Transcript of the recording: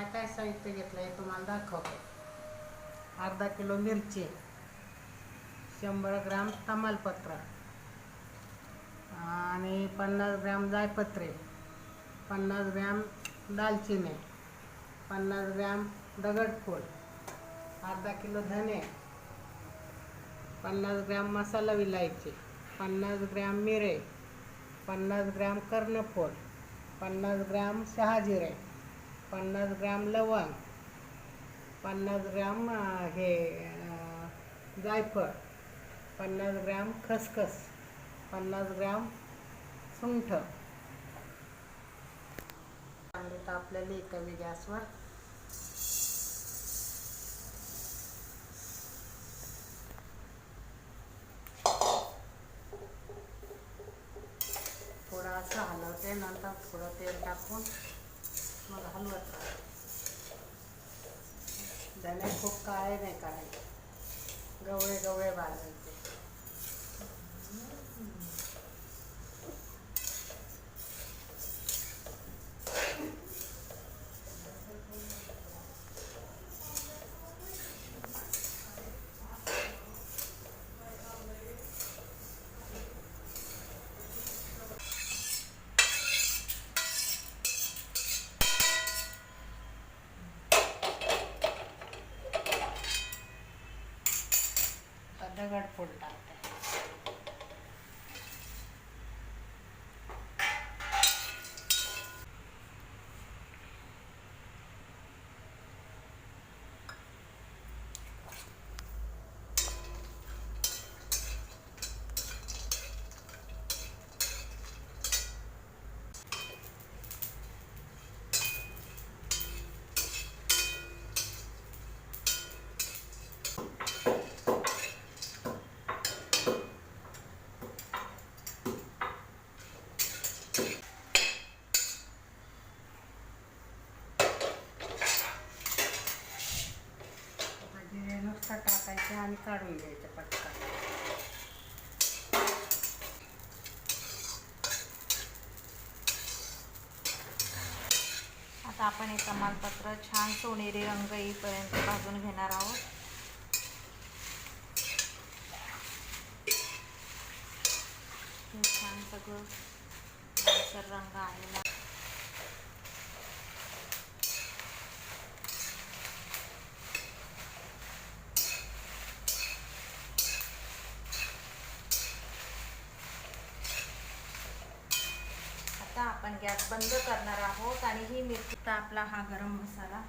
काय काय साहित्य घेतलं आहे तुम्हाला दाखवतो. अर्धा किलो मिरची शंभर ग्राम तमालपत्र आणि पन्नास ग्रॅम जायपत्रे पन्नास ग्रॅम दालचिनी पन्नास ग्रॅम दगडफूल अर्धा किलो धने पन्नास ग्राम मसाला विलायची पन्नास ग्रॅम मिरे पन्नास ग्रॅम कर्णफोड पन्नास ग्राम शहाजिरे. पन्नास ग्राम लवंग पन्नास ग्राम हे जायफळ पन्नास ग्राम खसखस पन्नास ग्राम सुंठ. चांगले तापलेले कमी गॅसवर. थोडं असं हलवते नंतर थोडं तेल टाकून. मग हलवत राहते धने खूप काळे नाही काढायचे गवळे गवळे बांधायचे. आता दगडफूल टाकते आता जिरे टाकायचे आणि काढून घ्यायचे पटकन. आता आपण हे तमालपत्र छान सोनेरी रंग येईपर्यंत भाजून घेणार आहोत. हे छान सगळं रंग आलेला आपण गॅस बंद करणार आहोत आणि ही मिरची आपला हा गरम मसाला